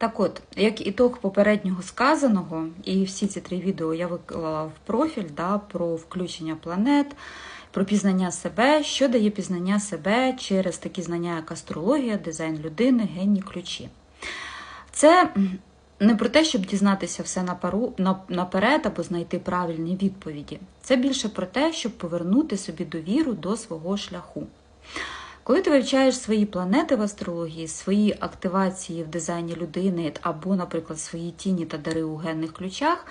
Так от, як ітог попереднього сказаного, і всі ці три відео я виклала в профіль да, про включення планет, про пізнання себе, що дає пізнання себе через такі знання, як астрологія, дизайн людини, генні ключі. Це не про те, щоб дізнатися все на- наперед або знайти правильні відповіді. Це більше про те, щоб повернути собі довіру до свого шляху. Коли ти вивчаєш свої планети в астрології, свої активації в дизайні людини, або, наприклад, свої тіні та дари у генних ключах,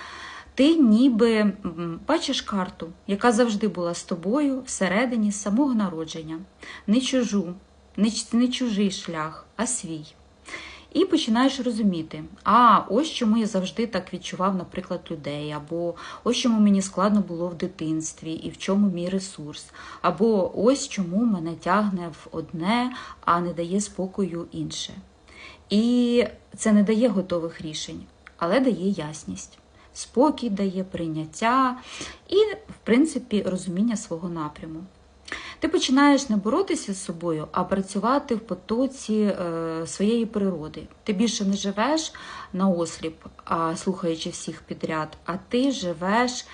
ти ніби бачиш карту, яка завжди була з тобою всередині самого народження. Не чужу, не чужий шлях, а свій. І починаєш розуміти, а ось чому я завжди так відчував, наприклад, людей, або ось чому мені складно було в дитинстві, і в чому мій ресурс, або ось чому мене тягне в одне, а не дає спокою інше. І це не дає готових рішень, але дає ясність. Спокій дає прийняття і, в принципі, розуміння свого напряму. Ти починаєш не боротися з собою, а працювати в потоці е, своєї природи. Ти більше не живеш на осліп, слухаючи всіх підряд, а ти живеш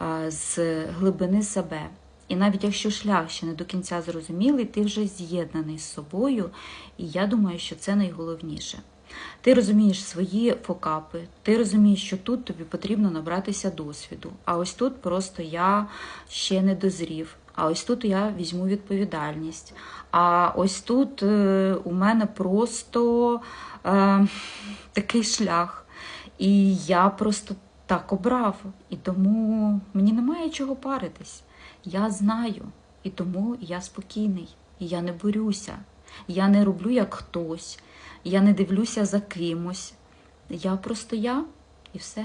е, з глибини себе. І навіть якщо шлях ще не до кінця зрозумілий, ти вже з'єднаний з собою, і я думаю, що це найголовніше. Ти розумієш свої фокапи, ти розумієш, що тут тобі потрібно набратися досвіду. А ось тут просто я ще не дозрів. А ось тут я візьму відповідальність. А ось тут е, у мене просто е, такий шлях. І я просто так обрав. І тому мені немає чого паритись. Я знаю, і тому я спокійний. І я не борюся. Я не роблю як хтось. Я не дивлюся за кимось. Я просто я і все.